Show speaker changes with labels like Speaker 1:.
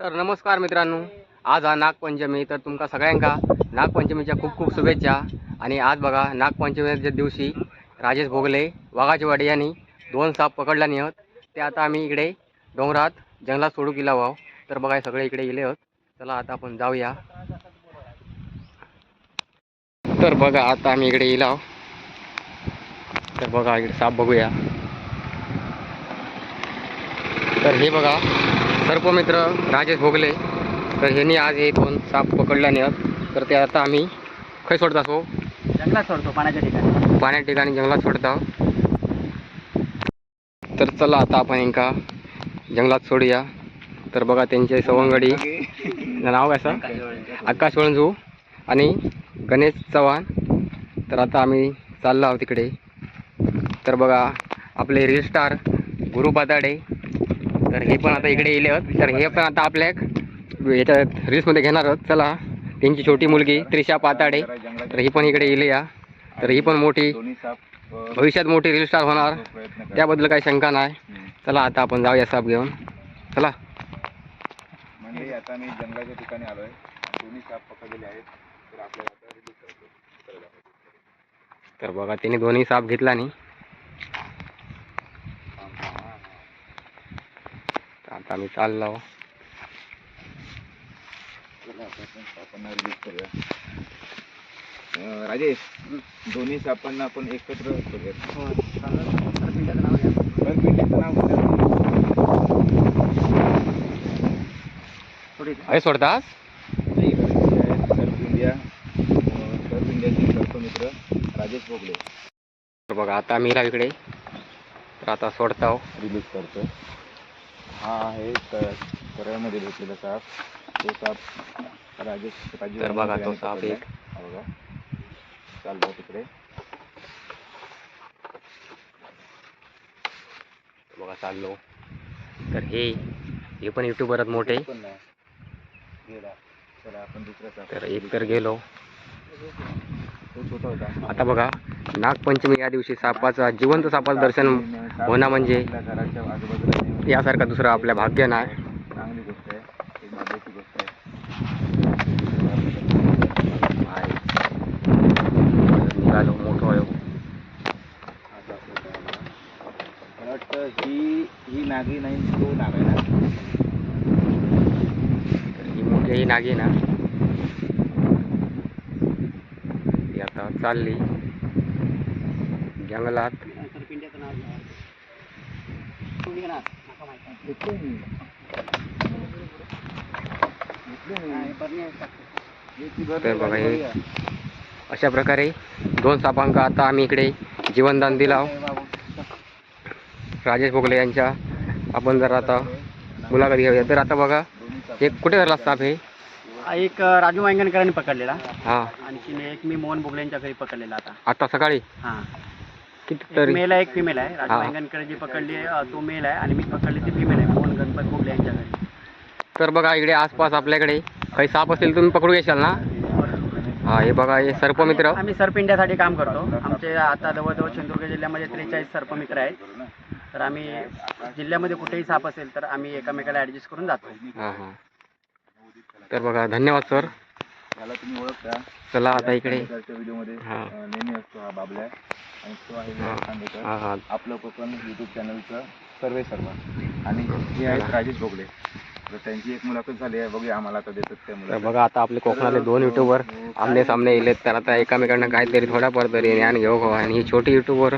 Speaker 1: तर नमस्कार मित्रांनो आज हा नागपंचमी तर तुमका सगळ्यांका नागपंचमीच्या खूप खूप शुभेच्छा. आणि आज बघा नागपंचमीच्या दिवशी राजेश भोगले वाघाचेवाडी यांनी दोन साप पकडला आहोत ते आता आम्ही इकडे डोंगरात जंगलात सोडू गेला व्हाव तर बघा सगळे इकडे गेले आहोत चला आता आपण जाऊया. तर बघा आता आम्ही इकडे येईल तर बघा इकडे साप बघूया. तर हे बघा सर्पमित्र राजेश भोगले. तर ह्यांनी आज हे दोन साप पकडल्याने तर ते आता आम्ही खै सोडत असो
Speaker 2: जंगलात सोडतो पाण्याच्या ठिकाणी.
Speaker 1: पाण्या ठिकाणी जंगलात सोडता. तर चला आता आपण यांका जंगलात सोडूया. तर बघा त्यांचे सवंगडी. नाव कसं आकाश वळंजू आणि गणेश चव्हाण. तर आता आम्ही चाललो आहोत तिकडे. तर बघा आपले रील स्टार गुरु पाताडे तर हे पण आता इकडे येले तर हे पण आता आपल्या याच्यात रील्समध्ये घेणार आहोत. चला त्यांची छोटी मुलगी त्रिशा पाताडे तर ही पण इकडे येले या. तर ही पण मोठी भविष्यात मोठी रील स्टार होणार. त्याबद्दल काही शंका नाही. चला आता आपण जाऊया साप घेऊन. चला.
Speaker 3: म्हणजे आता मी जंगलाच्या ठिकाणी आलोय. दोन्ही साप पकडलेले आहेत. तर आपल्याला.
Speaker 1: तर बघा त्यांनी दोन्ही साप घेतला नाही
Speaker 3: थांब, थांब, हा,
Speaker 1: तर आता आम्ही चाललो
Speaker 3: हा. राजेश दोन्ही सापांना आपण एकत्र नाव
Speaker 1: अरे सोडतास?
Speaker 3: राजेश भोगले.
Speaker 1: तर बघा आता आम्ही इला इकडे. तर आता सोडताव.
Speaker 3: रिलीज करतो हा आहे करळमध्ये भेटलेला साप. तो साप राजेश राजीव
Speaker 1: तर बघा तो
Speaker 3: यांनी
Speaker 1: साप
Speaker 3: पकडलाय.
Speaker 1: एक.
Speaker 3: हा बघा. चाललो तिकडे.
Speaker 1: बघा चाललो. तर हे हे पण युट्यूबरच मोठे. तर एक तर गेलो. आता बघा नागपंचमी या दिवशी सापाचा जिवंत सापाचं दर्शन होणं म्हणजे? यासारखं दुसरं आपल्या भाग्य नाही.
Speaker 3: चांगली गोष्ट आहे. एक भाग्याची गोष्ट आहे.
Speaker 1: निघालो मोठं
Speaker 3: मला. वाटतं ही ही नागी नाही तो नाग आहे ना?
Speaker 1: ही मोठी ही नागी ना. ती आता चालली. जंगलात. तर बघा हे. अशा प्रकारे दोन सापांका आता आम्ही इकडे जीवनदान दिला? राजेश भोगले यांच्या आपण जर आता मुलाखत घेऊया. तर आता बघा हे कुठे धरला साप हे?
Speaker 2: हा, एक राजू वांगणकरांनी पकडलेला.
Speaker 1: हा.
Speaker 2: आणखीन एक मी मोहन बोगलेंच्या घरी पकडलेला आता.
Speaker 1: आता सकाळी?
Speaker 2: हा.
Speaker 1: किती
Speaker 2: एक
Speaker 1: तरी.
Speaker 2: मेल आहे एक फिमेल आहे. राजू
Speaker 1: हा.
Speaker 2: वांगणकर जी पकडली आहे, अं, तो मेल आहे आणि मी पकडली ती फिमेल आहे. मोहन गणपत बोगले यांच्या घरी.
Speaker 1: तर बघा इकडे आसपास आपल्याकडे काही साप असतील तुम्ही पकडू घेशाल ना? हा हे बघा हे सर्पमित्र
Speaker 2: आम्ही सरपिंड्यासाठी काम करतो. आमचे आता जवळजवळ सिंधुदुर्ग जिल्ह्यामध्ये त्रेचाळीस सर्पमित्र आहेत. तर आम्ही जिल्ह्यामध्ये कुठेही साप असेल तर आम्ही एकमेकाला ॲडजस्ट करून जातो.
Speaker 1: हा हा. तर बघा धन्यवाद सर
Speaker 3: याला तुम्ही ओळखता.
Speaker 1: चला आता इकडे.
Speaker 3: व्हिडिओमध्ये
Speaker 1: हा.
Speaker 3: नेहमी असतो हा बाबल्या. आणि तो आहे खांडेकर आपलं कोकण युट्यूब चॅनलचं सर्वे सर्व. आणि हे आहेत राजेश भोगले. तर त्यांची एक मुलाखत झाली आहे. बघूया आम्हाला आता देतात त्या
Speaker 1: तर
Speaker 3: मुलाखत
Speaker 1: बघा आता आपले कोकणातले दोन युट्यूबर आमने सामने येलेत. तर आता एकामेकांना काहीतरी थोड्याफार तरी ज्ञान घेऊ आणि ही छोटी युट्यूबर